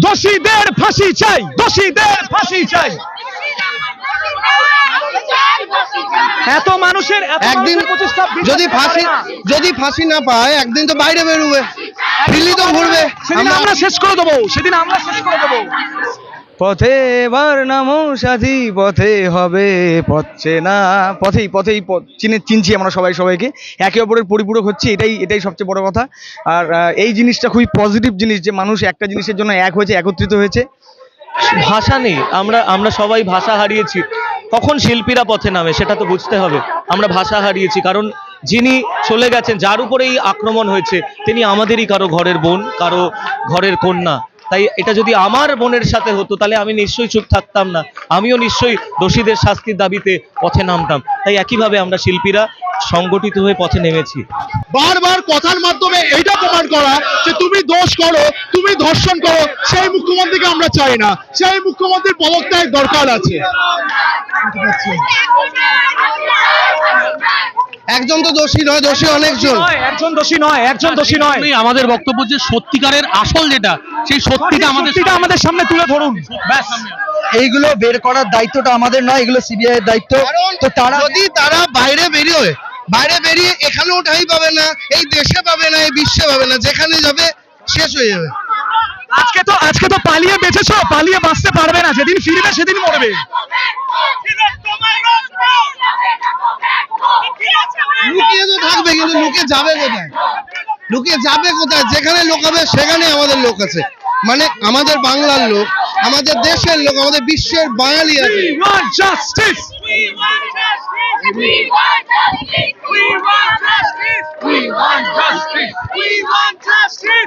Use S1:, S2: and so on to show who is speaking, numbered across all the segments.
S1: দোষীদের ফাঁসি চাই দোষীদের ফাঁসি চাই। এত মানুষের
S2: একদিন যদি ফাঁসি যদি ফাঁসি না পায় একদিন তো বাইরে বেরোবে দিল্লি তো ঘুরবে।
S1: সেদিন
S2: আমরা-
S1: আমরা শেষ করে দেবো সেদিন আমরা শেষ করে দেবো।
S3: পথে এবার নামো সাথী পথে হবে পথছে না। পথেই পথেই পথ চিনে চিনছি আমরা সবাই সবাইকে। একে অপরের পরিপূরক হচ্ছে, এটাই এটাই সবচেয়ে বড় কথা। আর এই জিনিসটা খুবই পজিটিভ জিনিস যে মানুষ একটা জিনিসের জন্য এক হয়েছে, একত্রিত হয়েছে।
S4: ভাষা নেই, আমরা আমরা সবাই ভাষা হারিয়েছি। কখন শিল্পীরা পথে নামে, সেটা তো বুঝতে হবে। আমরা ভাষা হারিয়েছি, কারণ যিনি চলে গেছেন, যার উপরে এই আক্রমণ হয়েছে, তিনি আমাদেরই কারও ঘরের বোন, কারও ঘরের কন্যা। তাই এটা যদি আমার বোনের সাথে হতো তাহলে আমি নিশ্চয়ই চুপ থাকতাম না। আমিও নিশ্চয়ই দোষীদের শাস্তির দাবিতে পথে নামতাম। তাই একইভাবে আমরা শিল্পীরা সংগঠিত হয়ে পথে নেমেছি।
S5: বারবার কথার মাধ্যমে এইটা প্রমাণ করা যে তুমি দোষ করো তুমি ধর্ষণ করো সেই মুখ্যমন্ত্রীকে আমরা চাই না। সেই মুখ্যমন্ত্রীর পদত্যাগ দরকার আছে।
S2: একজন তো দোষী নয় দোষী অনেকজন।
S1: একজন দোষী নয় একজন দোষী নয়।
S6: আমাদের বক্তব্য যে সত্যিকারের আসল যেটা সেই সত্যিটা আমাদের
S1: সত্যিটা আমাদের সামনে তুলে ধরুন। ব্যাস।
S3: এইগুলো বের করার দায়িত্বটা আমাদের নয় এগুলো সিবিআই এর দায়িত্ব। তো তারা
S2: যদি তারা বাইরে বেরিয়ে বাইরে বেরিয়ে এখানেও ঠাই পাবে না এই দেশে পাবে না এই বিশ্বে পাবে না যেখানে যাবে শেষ হয়ে যাবে।
S1: আজকে তো আজকে তো পালিয়ে বেঁচেছো পালিয়ে বাঁচতে পারবে না যেদিন ফিরবে সেদিন মরবে।
S2: লুকিয়ে তো থাকবে কিন্তু লুকিয়ে যাবে কোথায়? লুকিয়ে যাবে কোথায়? যেখানে লোক হবে সেখানে আমাদের লোক আছে। মানে আমাদের বাংলার লোক আমাদের দেশের লোক আমাদের বিশ্বের বাঙালি আছে!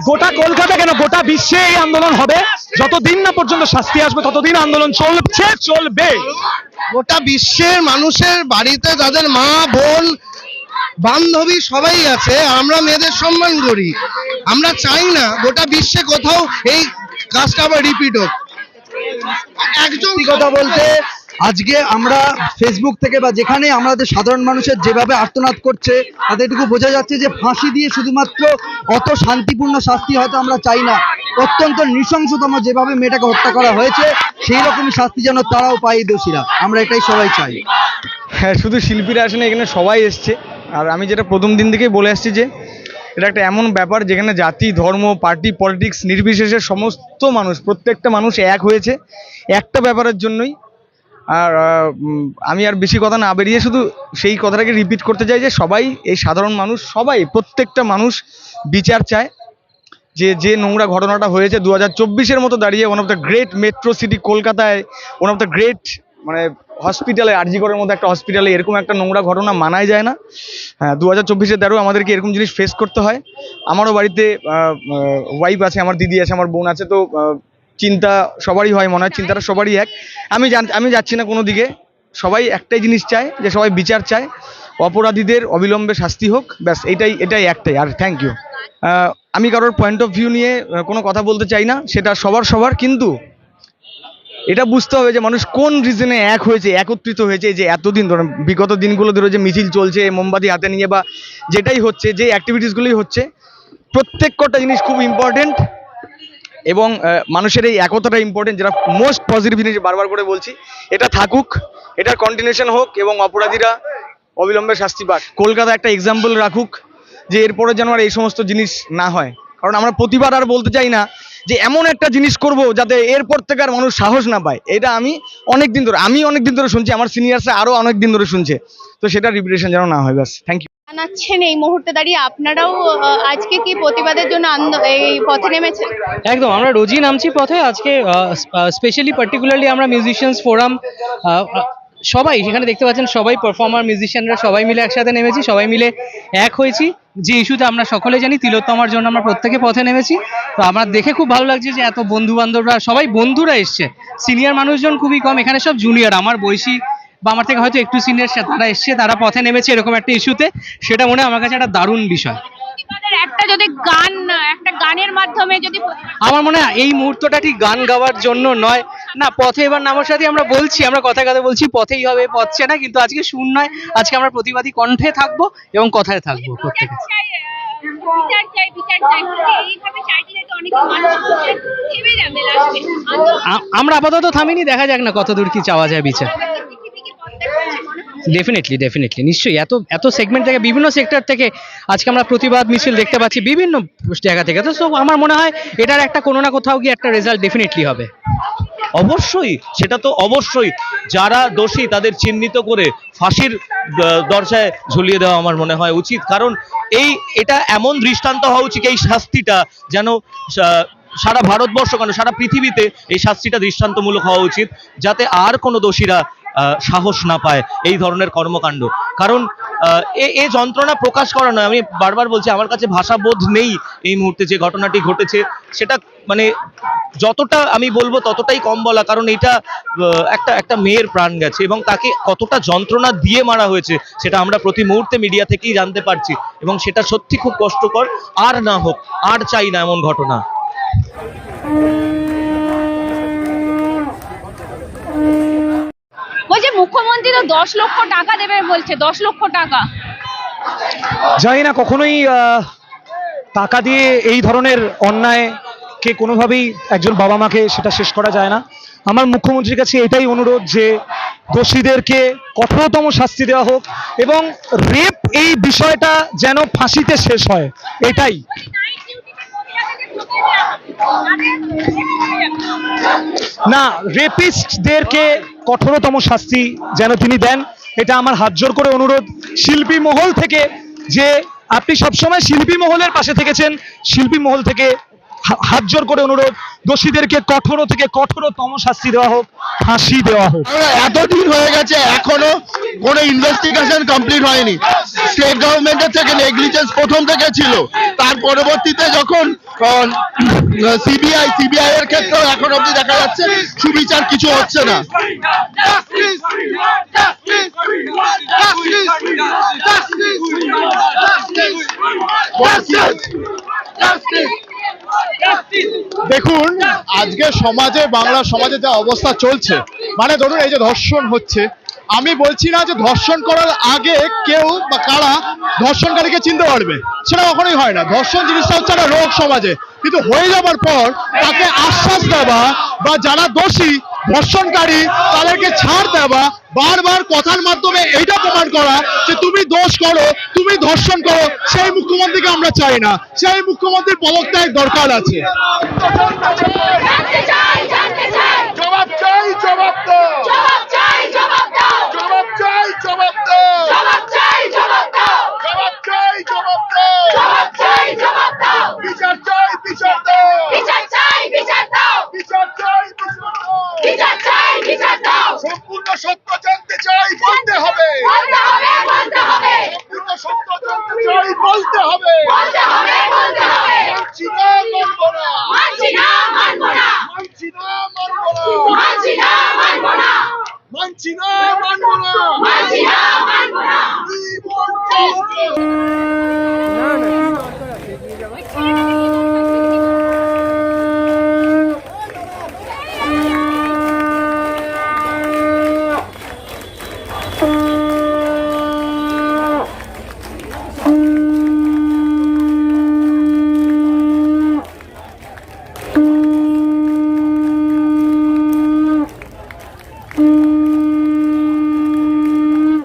S1: গোটা কলকাতা কেন? গোটা বিশ্বে এই আন্দোলন হবে? যতদিন না পর্যন্ত শাস্তি আসবে ততদিন আন্দোলন চলছে চলবে।
S2: গোটা বিশ্বের মানুষের বাড়িতে যাদের মা বোন বান্ধবী সবাই আছে আমরা মেয়েদের সম্মান করি। আমরা চাই না গোটা বিশ্বে কোথাও এই কাজটা আবার রিপিট হোক। একজন
S3: কথা বলতে আজকে আমরা ফেসবুক থেকে বা যেখানে আমাদের সাধারণ মানুষের যেভাবে আর্তনাদ করছে, তাতে এটুকু বোঝা যাচ্ছে যে ফাঁসি দিয়ে শুধুমাত্র অত শান্তিপূর্ণ শাস্তি হয়তো আমরা চাই না। অত্যন্ত নৃশংসতম যেভাবে মেয়েটাকে হত্যা করা হয়েছে, সেই রকমই শাস্তি যেন তারাও পায় এই দোষীরা। আমরা এটাই সবাই চাই। হ্যাঁ শুধু শিল্পীরা আসেন, এখানে সবাই এসছে। আর আমি যেটা প্রথম দিন থেকেই বলে আসছি যে, এটা একটা এমন ব্যাপার যেখানে জাতি, ধর্ম, পার্টি, পলিটিক্স, নির্বিশেষে সমস্ত মানুষ, প্রত্যেকটা মানুষ এক হয়েছে। একটা ব্যাপারের জন্যই আর আমি আর বেশি কথা না বেরিয়ে শুধু সেই কথাটাকে রিপিট করতে চাই যে সবাই, এই সাধারণ মানুষ, সবাই, প্রত্যেকটা মানুষ বিচার চায় যে যে নোংরা ঘটনাটা হয়েছে দু হাজার চব্বিশের মতো দাঁড়িয়ে one of the great metro city কলকাতায় ওয়ান অফ দ্য গ্রেট মানে হসপিটালে আরজিকরের মধ্যে একটা হসপিটালে এরকম একটা নোংরা ঘটনা মানাই যায় না। হ্যাঁ দু হাজার চব্বিশের দ্বারাও আমাদেরকে এরকম জিনিস ফেস করতে হয়। আমারও বাড়িতে ওয়াইফ আছে, আমার দিদি আছে, আমার বোন আছে, তো চিন্তা সবারই হয়, মনে হয় চিন্তাটা সবারই এক। আমি জান, আমি যাচ্ছি না কোনো দিকে। সবাই একটাই জিনিস চায়, যে সবাই বিচার চায়। অপরাধীদের অবিলম্বে শাস্তি হোক, ব্যাস, এটাই এটাই একটাই। আর থ্যাংক ইউ আমি কারোর পয়েন্ট অফ ভিউ নিয়ে কোনো কথা বলতে চাই না, সেটা সবার সবার। কিন্তু এটা বুঝতে হবে যে মানুষ কোন রিজনে এক হয়েছে, একত্রিত হয়েছে, যে এতদিন ধরে, বিগত দিনগুলো ধরে যে মিছিল চলছে, মোমবাতি হাতে নিয়ে বা যেটাই হচ্ছে, যে অ্যাক্টিভিটিসগুলোই হচ্ছে, প্রত্যেক কটা জিনিস খুব ইম্পর্টেন্ট এবং মানুষের এই একতাটা ইম্পর্টেন্ট যেটা মোস্ট পজিটিভ জিনিস বারবার করে বলছি, এটা থাকুক এটার কন্টিনিউশন হোক এবং অপরাধীরা অবিলম্বে শাস্তি পাক। কলকাতা একটা এক্সাম্পল রাখুক, যে এরপরে যেন আর এই সমস্ত জিনিস না হয়। কারণ আমরা প্রতিবার আর বলতে চাই না যে এমন একটা জিনিস করব যাতে এরপর থেকে আর মানুষ সাহস না পায়। এটা আমি অনেক দিন ধরে, আমি অনেক দিন ধরে শুনছি, আমার সিনিয়র্সরা আরও অনেক দিন ধরে শুনছে। তো সেটা রিপিটেশন যেন না হয়, ব্যাস। থ্যাংক ইউ
S7: জানাচ্ছেন এই মুহূর্তে দাঁড়িয়ে, আপনারাও আজকে কি প্রতিবাদের জন্য এই পথে নেমেছেন?
S8: একদম, আমরা রোজই নামছি পথে, আজকে স্পেশালি পার্টিকুলারলি আমরা মিউজিশিয়ানস ফোরাম সবাই সেখানে দেখতে পাচ্ছেন সবাই পারফর্মার মিউজিশিয়ানরা সবাই মিলে একসাথে নেমেছি, সবাই মিলে এক হয়েছি। যে ইস্যুতে আমরা সকলে জানি, তিলোত্তমার জন্য আমরা প্রত্যেকে পথে নেমেছি। তো আমার দেখে খুব ভালো লাগছে যে এত বন্ধু বান্ধবরা সবাই বন্ধুরা এসছে। সিনিয়র মানুষজন খুবই কম, এখানে সব জুনিয়র আমার বয়সী বা আমার থেকে হয়তো একটু সিনিয়র তারা এসছে তারা পথে নেমেছে এরকম একটা ইস্যুতে সেটা মনে হয় আমার কাছে একটা দারুণ বিষয়।
S7: একটা যদি গান একটা গানের মাধ্যমে যদি
S8: আমার মনে হয় এই মুহূর্তটা ঠিক গান গাওয়ার জন্য নয়। না পথে এবার নামার সাথে আমরা বলছি আমরা কথা কথা বলছি পথেই হবে পথছে না কিন্তু আজকে শুন নয়। আজকে আমরা প্রতিবাদী কণ্ঠে থাকব এবং কথায় থাকব প্রত্যেকে। আমরা আপাতত থামিনি দেখা যাক না কত দূর কি চাওয়া যায় বিচার। ডেফিনেটলি ডেফিনেটলি নিশ্চয়ই। এত এত সেগমেন্ট থেকে, বিভিন্ন সেক্টর থেকে আজকে আমরা প্রতিবাদ, মিছিল দেখতে পাচ্ছি বিভিন্ন জায়গা থেকে। তো সো আমার মনে হয় এটার একটা কোনো না কোথাও গিয়ে একটা রেজাল্ট ডেফিনেটলি হবে।
S4: অবশ্যই, সেটা তো অবশ্যই। যারা দোষী, তাদের চিহ্নিত করে ফাঁসির দরজায় ঝুলিয়ে দেওয়া আমার মনে হয় উচিত। কারণ এই, এটা এমন দৃষ্টান্ত হওয়া উচিত, এই শাস্তিটা যেন সারা ভারতবর্ষ কেন, সারা পৃথিবীতে এই শাস্তিটা দৃষ্টান্তমূলক হওয়া উচিত, যাতে আর কোনো দোষীরা সাহস না পায় এই ধরনের কর্মকাণ্ড। কারণ এ যন্ত্রণা প্রকাশ করা নয়। আমি বারবার বলছি, আমার কাছে ভাষাবোধ নেই এই মুহূর্তে যে ঘটনাটি ঘটেছে। সেটা মানে যতটা আমি বলব ততটাই কম বলা, কারণ এটা একটা একটা মেয়ের প্রাণ গেছে এবং তাকে কতটা যন্ত্রণা দিয়ে মারা হয়েছে সেটা আমরা প্রতি মুহূর্তে মিডিয়া থেকেই জানতে পারছি এবং সেটা সত্যি খুব কষ্টকর। আর না হোক, আর চাই না এমন ঘটনা।
S7: মুখ্যমন্ত্রী তো দশ লক্ষ টাকা দেবে বলছে, দশ লক্ষ টাকা।
S1: জানি না, কখনোই টাকা দিয়ে এই ধরনের অন্যায় কে কোনোভাবেই একজন বাবা মাকে সেটা শেষ করা যায় না। আমার মুখ্যমন্ত্রীর কাছে এটাই অনুরোধ যে দোষীদেরকে কঠোরতম শাস্তি দেওয়া হোক এবং রেপ এই বিষয়টা যেন ফাঁসিতে শেষ হয়, এটাই। না, রেপিস্টদেরকে কঠোরতম শাস্তি যেন তিনি দেন, এটা আমার হাত জোর করে অনুরোধ। শিল্পী মহল থেকে যে আপনি সবসময় শিল্পী মহলের পাশে থেকেছেন, শিল্পী মহল থেকে হাত জোর করে অনুরোধ, দোষীদেরকে কঠোর থেকে কঠোরতম শাস্তি দেওয়া হোক, ফাঁসি দেওয়া হোক।
S5: এতদিন হয়ে গেছে, এখনও কোনো ইনভেস্টিগেশন কমপ্লিট হয়নি। স্টেট গভর্নমেন্টের থেকে নেগলিজেন্স প্রথম থেকে ছিল। তার পরবর্তীতে যখন সিবিআই সিবিআই এর ক্ষেত্রেও এখন অবধি দেখা যাচ্ছে সুবিচার কিছু হচ্ছে না। দেখুন, আজকে সমাজে বাংলা সমাজে যা অবস্থা চলছে মানে ধরুন এই যে ধর্ষণ হচ্ছে আমি বলছি না যে ধর্ষণ করার আগে কেউ বা কারা ধর্ষণকারীকে চিনতে পারবে। সেটা কখনোই হয় না। ধর্ষণ জিনিসটা হচ্ছে একটা রোগ সমাজে। কিন্তু হয়ে যাবার পর তাকে আশ্বাস দেওয়া বা যারা দোষী, ধর্ষণকারী, তাদেরকে ছাড় দেওয়া, বারবার কথার মাধ্যমে এইটা প্রমাণ করা যে তুমি দোষ করো, তুমি ধর্ষণ করো, সেই মুখ্যমন্ত্রীকে আমরা চাই না। সেই মুখ্যমন্ত্রীর পদত্যাগ দরকার আছে। Machina Mangura! Machina Mangura!